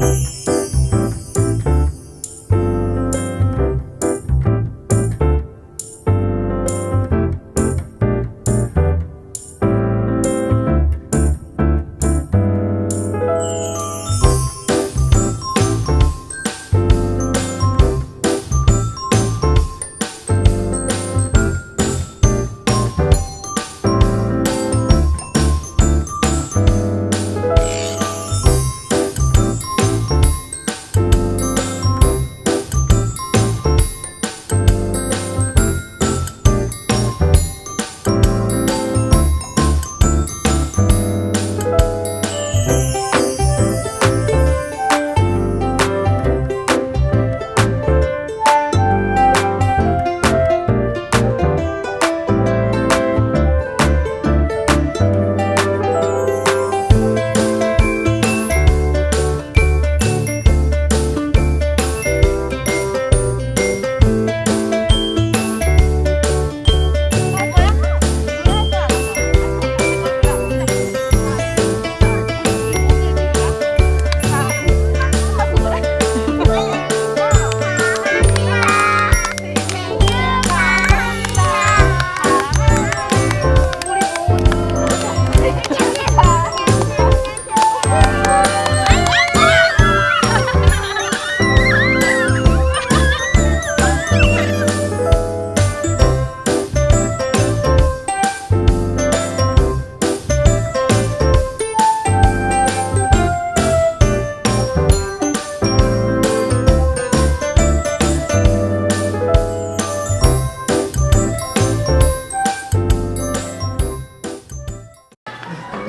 Música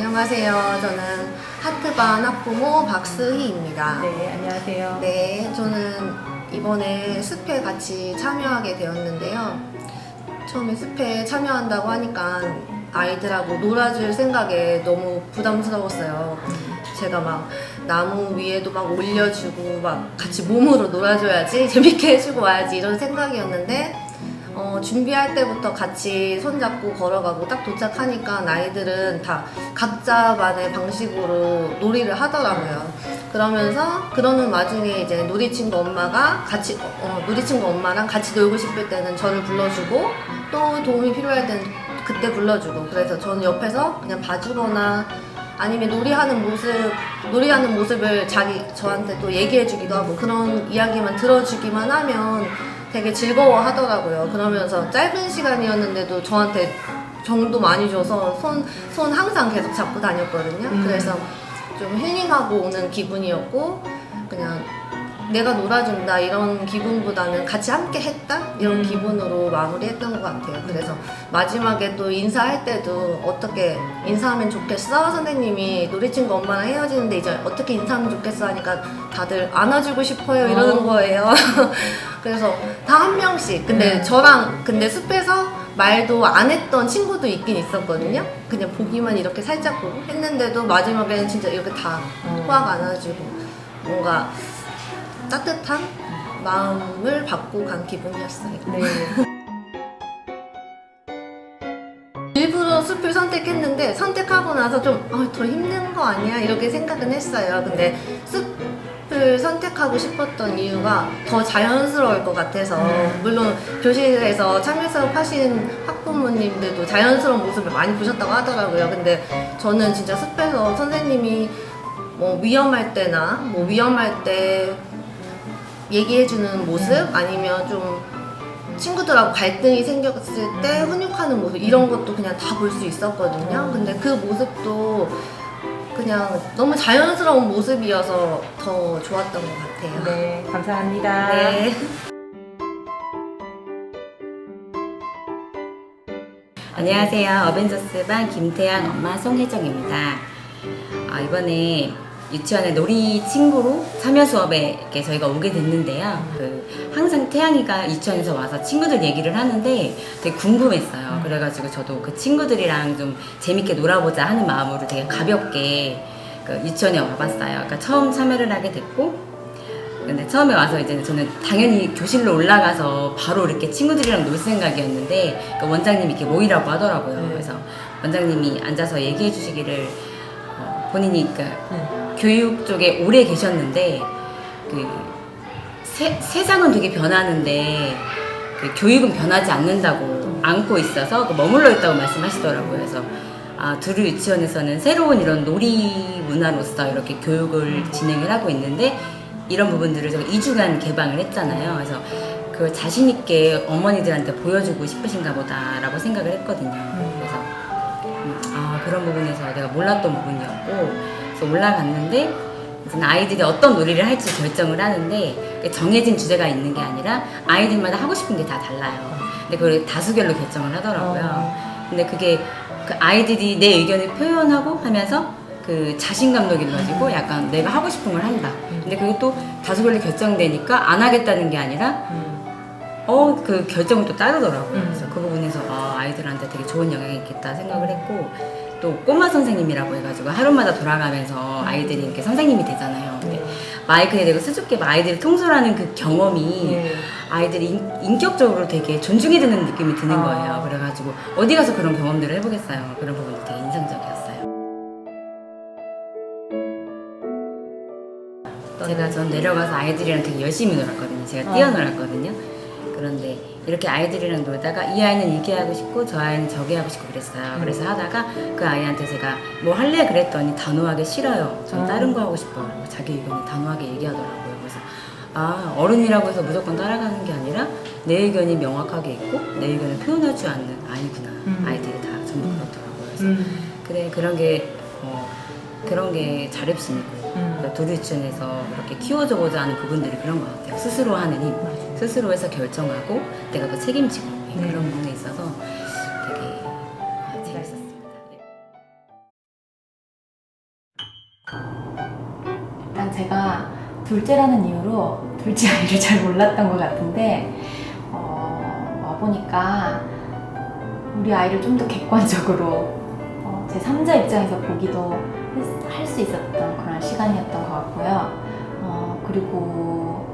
안녕하세요. 저는 하트반 학부모 박스희입니다. 네, 안녕하세요. 네, 저는 이번에 숲에 같이 참여하게 되었는데요. 처음에 숲에 참여한다고 하니까 아이들하고 놀아줄 생각에 너무 부담스러웠어요. 제가 막 나무 위에도 막 올려주고 막 같이 몸으로 놀아줘야지 재밌게 해주고 와야지 이런 생각이었는데 어, 준비할 때부터 같이 손잡고 걸어가고 딱 도착하니까 아이들은 다 각자만의 방식으로 놀이를 하더라고요. 그러면서 그러는 와중에 이제 놀이친구 엄마가 같이 어, 놀이친구 엄마랑 같이 놀고 싶을 때는 저를 불러주고 또 도움이 필요할 때는 그때 불러주고 그래서 저는 옆에서 그냥 봐주거나 아니면 놀이하는 모습 놀이하는 모습을 자기 저한테 또 얘기해주기도 하고 그런 이야기만 들어주기만 하면 되게 즐거워 하더라고요. 그러면서 짧은 시간이었는데도 저한테 정도 많이 줘서 손, 손 항상 계속 잡고 다녔거든요. 음. 그래서 좀 힐링하고 오는 기분이었고 그냥 내가 놀아준다 이런 기분보다는 같이 함께 했다 이런 음. 기분으로 마무리했던 것 같아요. 그래서 마지막에 또 인사할 때도 어떻게 인사하면 좋겠어 선생님이 놀이친구 엄마랑 헤어지는데 이제 어떻게 인사하면 좋겠어 하니까 다들 안아주고 싶어요 이러는 어. 거예요. 그래서 다 한 명씩 근데 음. 저랑 근데 숲에서 말도 안 했던 친구도 있긴 있었거든요. 그냥 보기만 이렇게 살짝 보고 했는데도 마지막에는 진짜 이렇게 다 어. 안아주고 뭔가 따뜻한 마음을 받고 간 기분이었어요. 네. 일부러 숲을 선택했는데 선택하고 나서 좀더 힘든 거 아니야 이렇게 생각은 했어요. 근데 숲을 선택하고 싶었던 이유가 더 자연스러울 것 같아서 음. 물론 교실에서 참여 수업 하신 학부모님들도 자연스러운 모습을 많이 보셨다고 하더라고요. 근데 저는 진짜 숲에서 선생님이 뭐 위험할 때나 뭐 위험할 때 얘기해주는 모습 아니면 좀 친구들하고 갈등이 생겼을 때 훈육하는 모습 이런 것도 그냥 다 볼 수 있었거든요. 음. 근데 그 모습도 그냥 너무 자연스러운 모습이어서 더 좋았던 것 같아요. 네, 감사합니다. 네. 안녕하세요. 어벤져스 반 김태양 엄마 송혜정입니다. 아, 이번에 유치원의 놀이 친구로 참여 수업에 이렇게 저희가 오게 됐는데요. 그 항상 태양이가 유치원에서 와서 친구들 얘기를 하는데 되게 궁금했어요. 그래가지고 저도 그 친구들이랑 좀 재밌게 놀아보자 하는 마음으로 되게 가볍게 그 유치원에 와봤어요. 그러니까 처음 참여를 하게 됐고 근데 처음에 와서 이제 저는 당연히 교실로 올라가서 바로 이렇게 친구들이랑 놀 생각이었는데 그 원장님이 이렇게 모이라고 하더라고요. 네. 그래서 원장님이 앉아서 얘기해 주시기를 어, 본인이 그 네. 교육 쪽에 오래 계셨는데 그 세, 세상은 되게 변하는데 그 교육은 변하지 않는다고 안고 있어서 그 머물러 있다고 말씀하시더라고요. 그래서 아, 두루 유치원에서는 새로운 이런 놀이 문화로서 이렇게 교육을 진행을 하고 있는데 이런 부분들을 제가 2주간 개방을 했잖아요. 그래서 그 자신 있게 어머니들한테 보여주고 싶으신가 보다라고 생각을 했거든요. 그래서 음, 아 그런 부분에서 내가 몰랐던 부분이었고 그래서 올라갔는데 무슨 아이들이 어떤 놀이를 할지 결정을 하는데 정해진 주제가 있는 게 아니라 아이들마다 하고 싶은 게 다 달라요. 근데 그걸 다수결로 결정을 하더라고요. 근데 그게 그 아이들이 내 의견을 표현하고 하면서 그 자신감도 길러지고 약간 내가 하고 싶은 걸 한다. 근데 그게 또 다수결로 결정되니까 안 하겠다는 게 아니라 어 그 결정을 또 따르더라고요. 음. 그래서 그 부분에서 아, 아이들한테 되게 좋은 영향이 있겠다 생각을 했고 또 꼬마 선생님이라고 해가지고 하루마다 돌아가면서 아이들이 이렇게 선생님이 되잖아요. 근데 마이크에 대고 수줍게 막 아이들을 통솔하는 그 경험이 네. 아이들이 인, 인격적으로 되게 존중이 되는 느낌이 드는 아. 거예요. 그래가지고 어디 가서 그런 경험들을 해보겠어요. 그런 부분도 되게 인상적이었어요. 제가 전 내려가서 아이들이랑 되게 열심히 놀았거든요. 제가 어. 뛰어놀았거든요. 그런데 이렇게 아이들이랑 놀다가 이 아이는 이게 하고 싶고 저 아이는 저게 하고 싶고 그랬어요. 그래서 하다가 그 아이한테 제가 뭐 할래 그랬더니 단호하게 싫어요. 전 어. 다른 거 하고 싶어요. 자기 의견을 단호하게 얘기하더라고요. 그래서 아 어른이라고 해서 무조건 따라가는 게 아니라 내 의견이 명확하게 있고 내 의견을 표현할 줄 아는 아이구나. 음. 아이들이 다 전부 그렇더라고요. 그래서 음. 그래 그런 게 어, 그런 게 자립심이고 음. 그러니까 도리치원에서 이렇게 키워주고자 하는 부분들이 그런 것 같아요. 스스로 하는 힘, 맞아요. 스스로 해서 결정하고 내가 그 책임지고 네. 그런 부분에 있어서 되게 아, 재밌었습니다. 네. 일단 제가 둘째라는 이유로 둘째 아이를 잘 몰랐던 것 같은데 어, 와 보니까 우리 아이를 좀 더 객관적으로 어, 제 3자 입장에서 보기도 할 수 있었던 시간이었던 것 같고요. 어, 그리고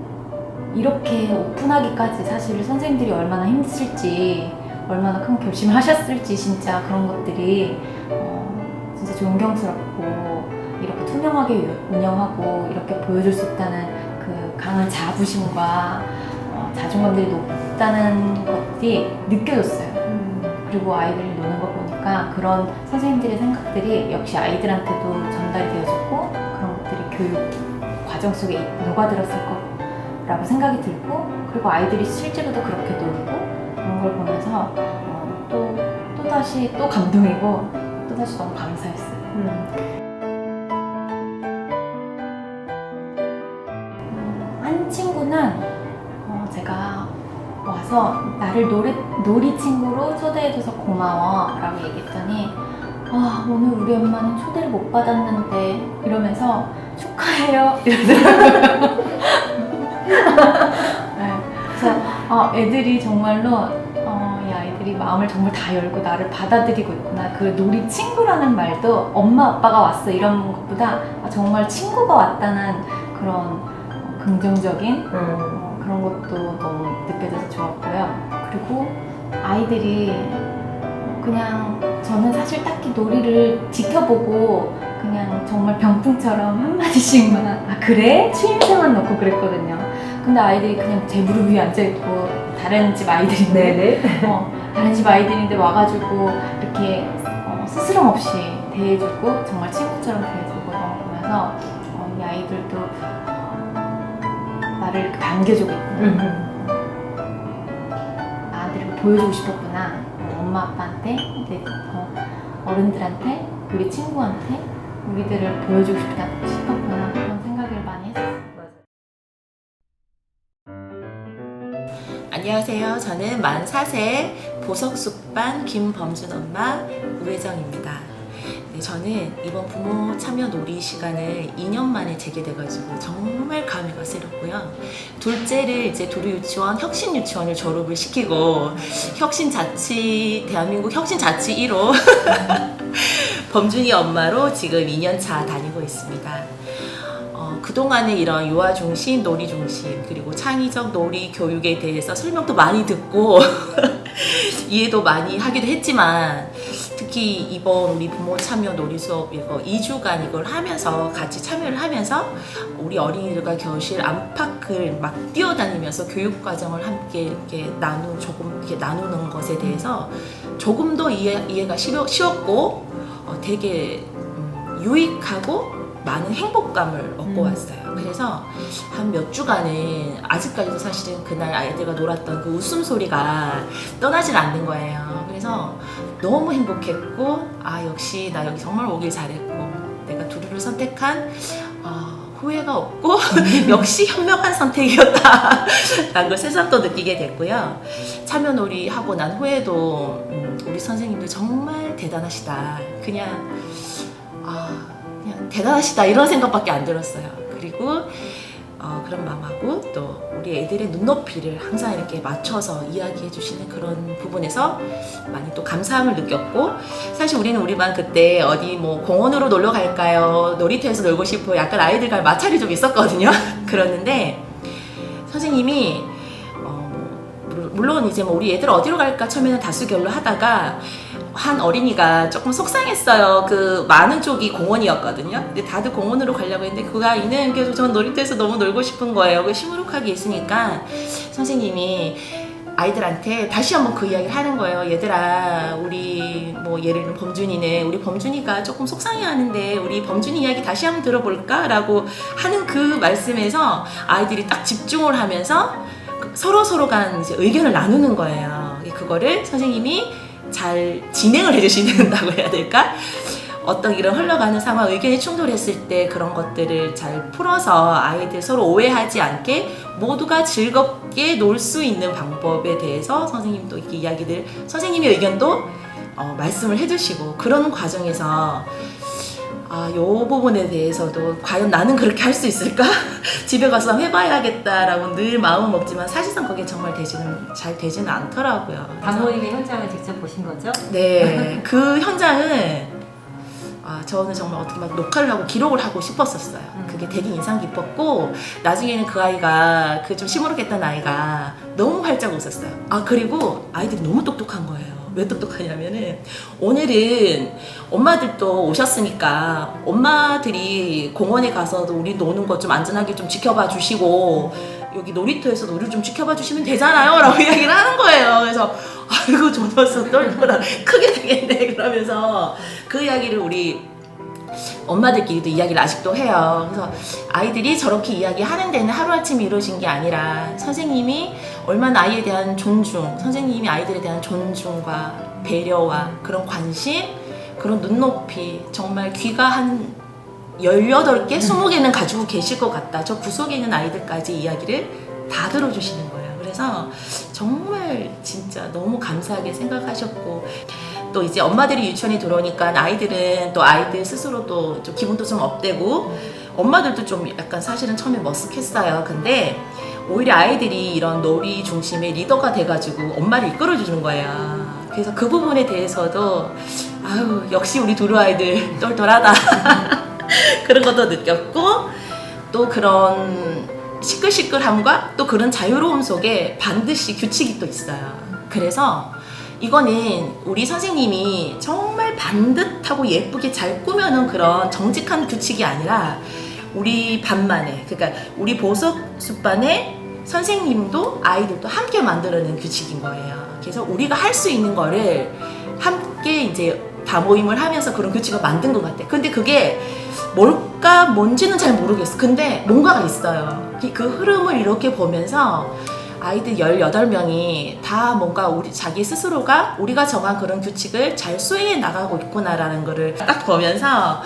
이렇게 오픈하기까지 사실 선생님들이 얼마나 힘드실지 얼마나 큰 결심을 하셨을지 진짜 그런 것들이 어, 진짜 존경스럽고 이렇게 투명하게 운영하고 이렇게 보여줄 수 있다는 그 강한 자부심과 어, 자존감들이 높다는 것이 느껴졌어요. 그리고 아이들이 노는 거 보니까 그런 선생님들의 생각들이 역시 아이들한테도 전달이 되어졌고 것들이 교육 과정 속에 녹아들었을 거라고 생각이 들고 그리고 아이들이 실제로도 그렇게 놀고 그런 걸 보면서 어, 또, 또 다시 또 감동이고 또 다시 너무 감사했어요. 음. 한 친구는 어, 제가 와서 나를 노래, 놀이 친구로 초대해줘서 고마워 라고 얘기했더니 아 오늘 우리 엄마는 초대를 못 받았는데 이러면서 축하해요. 이러더라고요. 네, 그래서 아, 애들이 정말로 어, 이 아이들이 마음을 정말 다 열고 나를 받아들이고 있구나. 그 놀이 친구라는 말도 엄마 아빠가 왔어. 이런 것보다 아, 정말 친구가 왔다는 그런 어, 긍정적인 음. 어, 그런 것도 너무 느껴져서 좋았고요. 그리고 아이들이 그냥 저는 사실 딱히 놀이를 지켜보고 그냥 정말 병풍처럼 한마디씩만 아 그래? 추임새만 넣고 그랬거든요. 근데 아이들이 그냥 제 무릎 위에 앉아있고 다른 집 아이들인데. 어, 다른 집 아이들인데 와가지고 이렇게 어, 스스럼 없이 대해주고 정말 친구처럼 대해주고 너무 보면서 어, 이 아이들도 어, 나를 이렇게 반겨주고 있구나 이렇게 보여주고 싶었구나 어, 엄마 아빠한테 내 어, 어른들한테 우리 친구한테 우리들을 보여주고 싶다, 싶었구나 그런 생각을 많이 했어요 안녕하세요. 저는 만 4세 보석숙반 김범준 엄마 우혜정입니다. 네, 저는 이번 부모 참여 놀이 시간을 2년 만에 재게 돼가지고 정말 감회가 새롭고요. 둘째를 이제 도로 유치원, 혁신 유치원을 졸업을 시키고 혁신 자치, 대한민국 혁신 자치 1호 범준이 엄마로 지금 2년 차 다니고 있습니다. 어, 그동안의 이런 유아 중심, 놀이 중심, 그리고 창의적 놀이 교육에 대해서 설명도 많이 듣고 이해도 많이 하기도 했지만 특히 이번 우리 부모 참여 놀이 수업 이거 2주간 이걸 하면서 같이 참여를 하면서 우리 어린이들과 교실 안팎을 막 뛰어다니면서 교육 과정을 함께 이렇게 나누 조금 이렇게 나누는 것에 대해서 조금 더 이해, 이해가 쉬웠고 어, 되게 음, 유익하고 많은 행복감을 얻고 음. 왔어요. 그래서 한 몇 주간은 아직까지도 사실은 그날 아이들과 놀았던 그 웃음소리가 떠나질 않는 거예요. 그래서 너무 행복했고, 아, 역시 나 여기 정말 오길 잘했고, 내가 두루를 선택한, 아, 후회가 없고, 역시 현명한 선택이었다. 라는 걸 새삼 또 느끼게 됐고요. 참여놀이 하고 난 후에도, 음, 우리 선생님들 정말 대단하시다. 그냥, 아, 그냥 대단하시다. 이런 생각밖에 안 들었어요. 그리고, 어, 그런 마음하고 또 우리 애들의 눈높이를 항상 이렇게 맞춰서 이야기해 주시는 그런 부분에서 많이 또 감사함을 느꼈고 사실 우리는 우리만 그때 어디 뭐 공원으로 놀러 갈까요? 놀이터에서 놀고 싶어 약간 아이들과 마찰이 좀 있었거든요. 그랬는데 선생님이 어, 물- 물론 이제 뭐 우리 애들 어디로 갈까 처음에는 다수결로 하다가 한 어린이가 조금 속상했어요. 그 많은 쪽이 공원이었거든요. 근데 다들 공원으로 가려고 했는데 그 아이는 계속 전 놀이터에서 너무 놀고 싶은 거예요. 그 시무룩하게 있으니까 선생님이 아이들한테 다시 한번 그 이야기를 하는 거예요. 얘들아, 우리 뭐 예를 들면 범준이네. 우리 범준이가 조금 속상해하는데 우리 범준이 이야기 다시 한번 들어볼까?라고 하는 그 말씀에서 아이들이 딱 집중을 하면서 서로 서로 간 이제 의견을 나누는 거예요. 그거를 선생님이 잘 진행을 해주시는다고 해야 될까? 어떤 이런 흘러가는 상황, 의견이 충돌했을 때 그런 것들을 잘 풀어서 아이들 서로 오해하지 않게 모두가 즐겁게 놀 수 있는 방법에 대해서 선생님도 이렇게 이야기들, 선생님의 의견도 어, 말씀을 해주시고 그런 과정에서 아, 요 부분에 대해서도 과연 나는 그렇게 할 수 있을까? 집에 가서 해봐야겠다라고 늘 마음은 먹지만 사실상 그게 정말 되지는 잘 되지는 않더라고요. 단모임의 현장을 직접 보신 거죠? 네, 그 현장은 아, 저는 정말 어떻게 막 녹화를 하고 기록을 하고 싶었었어요. 그게 되게 인상 깊었고 나중에는 그 아이가 그 좀 시무룩했던 아이가 너무 활짝 웃었어요. 아 그리고 아이들이 너무 똑똑한 거예요. 왜 똑똑하냐면은 오늘은 엄마들도 오셨으니까 엄마들이 공원에 가서도 우리 노는 것좀 안전하게 좀 지켜봐 주시고 여기 놀이터에서도 우리 좀 지켜봐 주시면 되잖아요 라고 이야기를 하는 거예요. 그래서 아이고 조졌어 떨려라 크게 되겠네. 그러면서 그 이야기를 우리 엄마들끼리도 이야기를 아직도 해요. 그래서 아이들이 저렇게 이야기하는 데는 하루아침에 이루어진 게 아니라 선생님이 얼마나 아이에 대한 존중, 선생님이 아이들에 대한 존중과 배려와 그런 관심, 그런 눈높이, 정말 귀가 한 18개, 20개는 가지고 계실 것 같다. 저 구석에 있는 아이들까지 이야기를 다 들어주시는 거예요. 그래서 정말 진짜 너무 감사하게 생각하셨고 또 이제 엄마들이 유치원에 들어오니까 아이들은 또 아이들 스스로도 좀 기분도 좀 업되고 엄마들도 좀 약간 사실은 처음에 머쓱했어요. 근데 오히려 아이들이 이런 놀이 중심의 리더가 돼가지고 엄마를 이끌어주는 거예요. 그래서 그 부분에 대해서도 아유 역시 우리 두루 아이들 똘똘하다 그런 것도 느꼈고 또 그런 시끌시끌함과 또 그런 자유로움 속에 반드시 규칙이 또 있어요. 그래서 이거는 우리 선생님이 정말 반듯하고 예쁘게 잘 꾸며놓은 그런 정직한 규칙이 아니라 우리 반만의 그러니까 우리 보석 숲반의 선생님도 아이들도 함께 만들어낸 규칙인 거예요. 그래서 우리가 할 수 있는 거를 함께 이제 다 모임을 하면서 그런 규칙을 만든 것 같아. 근데 그게 뭘까 뭔지는 잘 모르겠어. 근데 뭔가가 있어요. 그- 그 흐름을 이렇게 보면서 아이들 18명이 다 뭔가 우리 자기 스스로가 우리가 정한 그런 규칙을 잘 수행해 나가고 있구나라는 거를 딱 보면서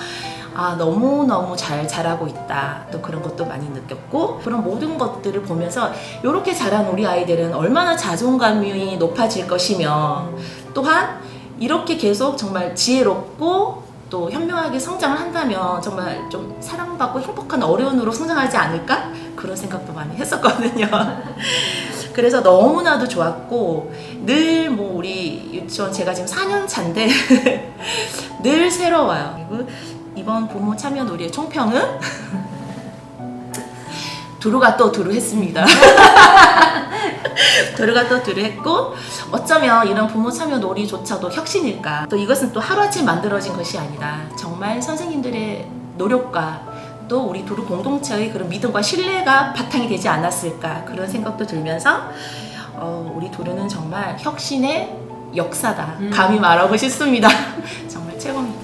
아, 너무너무 잘 자라고 있다. 또 그런 것도 많이 느꼈고, 그런 모든 것들을 보면서 이렇게 자란 우리 아이들은 얼마나 자존감이 높아질 것이며, 또한 이렇게 계속 정말 지혜롭고 또 현명하게 성장을 한다면 정말 좀 사랑받고 행복한 어른으로 성장하지 않을까? 그런 생각도 많이 했었거든요. 그래서 너무나도 좋았고 늘 뭐 우리 유치원 제가 지금 4년 차인데 늘 새로워요. 그리고 이번 부모 참여 놀이의 총평은 두루가 또 두루 했습니다. 도르가 또 둘을 했고 어쩌면 이런 부모 참여 놀이조차도 혁신일까? 또 이것은 또 하루아침에 만들어진 것이 아니라 정말 선생님들의 노력과 또 우리 도르 공동체의 그런 믿음과 신뢰가 바탕이 되지 않았을까? 그런 생각도 들면서 어, 우리 도르는 정말 혁신의 역사다. 감히 말하고 싶습니다. 정말 최고입니다